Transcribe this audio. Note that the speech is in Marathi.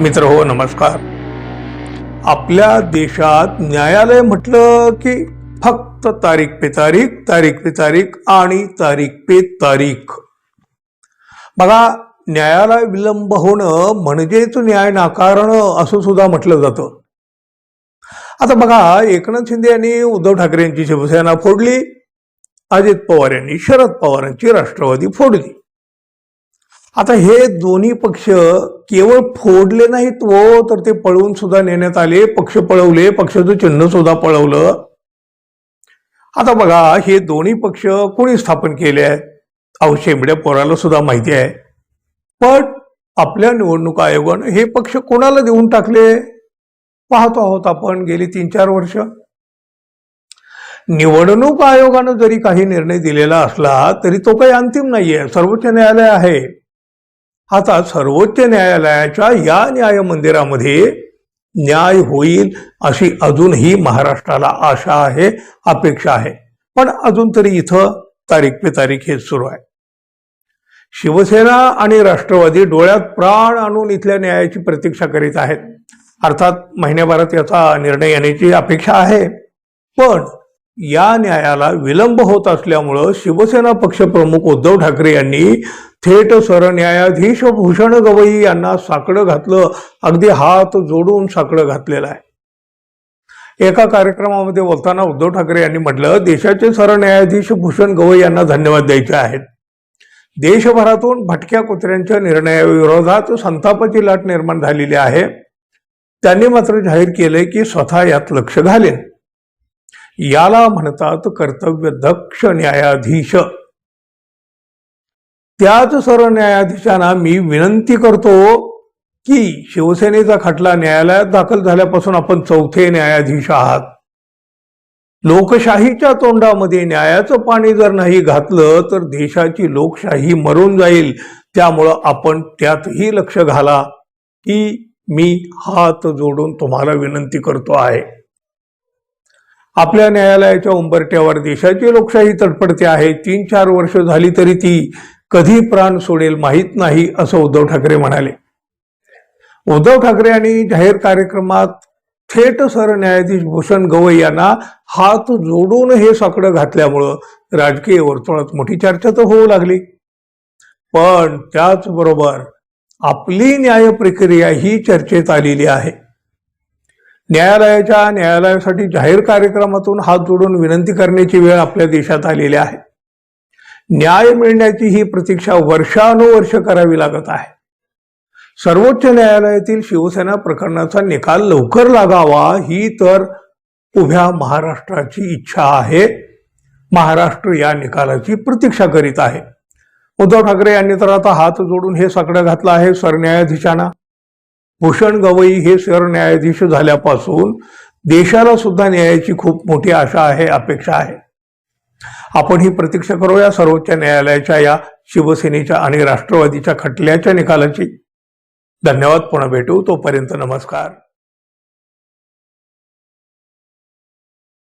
मित्र हो नमस्कार. आपल्या देशात न्यायालय म्हटलं की फक्त तारीख पे तारीख तारीख पे तारीख आणि तारीख पे तारीख. बघा न्यायालय विलंब होणं म्हणजेच न्याय नाकारणं असं सुद्धा म्हटलं जातं. आता बघा एकनाथ शिंदे यांनी उद्धव ठाकरे यांची शिवसेना फोडली अजित पवार यांनी शरद पवारांची राष्ट्रवादी फोडली. आता हे दोन्ही पक्ष केवळ फोडले नाहीत वो तर ते पळवून सुद्धा नेण्यात आले. पक्ष पळवले पक्षाचं चिन्ह सुद्धा पळवलं. आता बघा हे दोन्ही पक्ष कोणी स्थापन केले आहेत? अहो शेंबड्या पोराला सुद्धा माहिती आहे. पण आपल्या निवडणूक आयोगानं हे पक्ष कोणाला देऊन टाकले? पाहतो आहोत आपण गेली तीन चार वर्ष. निवडणूक आयोगानं जरी काही निर्णय दिलेला असला तरी तो काही अंतिम नाहीये. सर्वोच्च न्यायालय आहे. आता सर्वोच्च न्यायालयाच्या या न्याय मंदिरामध्ये न्याय होईल अशी अजूनही महाराष्ट्राला आशा आहे अपेक्षा आहे. पण अजून तरी इथं तारीख पे तारीख हे सुरू आहे. शिवसेना आणि राष्ट्रवादी डोळ्यात प्राण आणून इथल्या न्यायाची प्रतीक्षा करीत आहेत. अर्थात महिन्याभरात याचा निर्णय येण्याची अपेक्षा आहे. पण या न्यायाला विलंब होत असल्यामुळं शिवसेना पक्षप्रमुख उद्धव ठाकरे यांनी थेट सरन्यायाधीश भूषण गवई यांना साकडं घातलं. अगदी हात जोडून साकडं घातलेलं आहे. एका कार्यक्रमामध्ये बोलताना उद्धव ठाकरे यांनी म्हटलं देशाचे सरन्यायाधीश भूषण गवई यांना धन्यवाद द्यायचे आहेत. देशभरातून भटक्या कुत्र्यांच्या निर्णयाविरोधात संतापाची लाट निर्माण झालेली आहे. त्यांनी मात्र जाहीर केले की स्वतः यात लक्ष घालेन. याला म्हणतात कर्तव्य दक्ष न्यायाधीश. त्याच सरन्यायाधीशांना मी विनंती करतो की शिवसेनेचा खटला न्यायालयात दाखल झाल्यापासून आपण चौथे न्यायाधीश आहात. लोकशाहीच्या तोंडामध्ये न्यायाचं पाणी जर नाही घातलं तर देशाची लोकशाही मरून जाईल. त्यामुळं आपण त्यातही लक्ष घाला की मी हात जोडून तुम्हाला विनंती करतो आहे. आपल्या न्यायालयाच्या उंबरट्यावर देशाची लोकशाही तडपडते आहे. तीन चार वर्ष झाली तरी ती कधी प्राण सोडेल माहीत नाही असं उद्धव ठाकरे म्हणाले. उद्धव ठाकरे यांनी जाहीर कार्यक्रमात थेट सरन्यायाधीश भूषण गवई यांना हात जोडून हे साकडं घातल्यामुळं राजकीय वर्तुळात मोठी चर्चा तर होऊ लागली. पण त्याचबरोबर आपली न्याय प्रक्रिया ही चर्चेत आलेली आहे. न्यायालयाच्या न्यायालयासाठी जाहीर कार्यक्रमातून हात जोडून विनंती करण्याची वेळ आपल्या देशात आलेली आहे. न्याय मिळण्याची ही प्रतीक्षा वर्षानुवर्ष करावी लागत आहे. सर्वोच्च न्यायालयातील शिवसेना प्रकरणाचा निकाल लवकर लागावा ही तर उभ्या महाराष्ट्राची इच्छा आहे. महाराष्ट्र या निकालाची प्रतीक्षा करीत आहे. उद्धव ठाकरे यांनी तर आता हात जोडून हे साकडं घातलं आहे सरन्यायाधीशांना. भूषण गवई हे सरन्यायाधीश झाल्यापासून देशाला सुद्धा न्यायाची खूप मोठी आशा आहे अपेक्षा आहे. आपण ही प्रतीक्षा करूया. सर्वोच्च न्यायालयाच्या या शिवसेनेच्या आणि राष्ट्रवादीच्या खटल्याच्या निकालाची. धन्यवाद. पुन्हा भेटू. तोपर्यंत नमस्कार.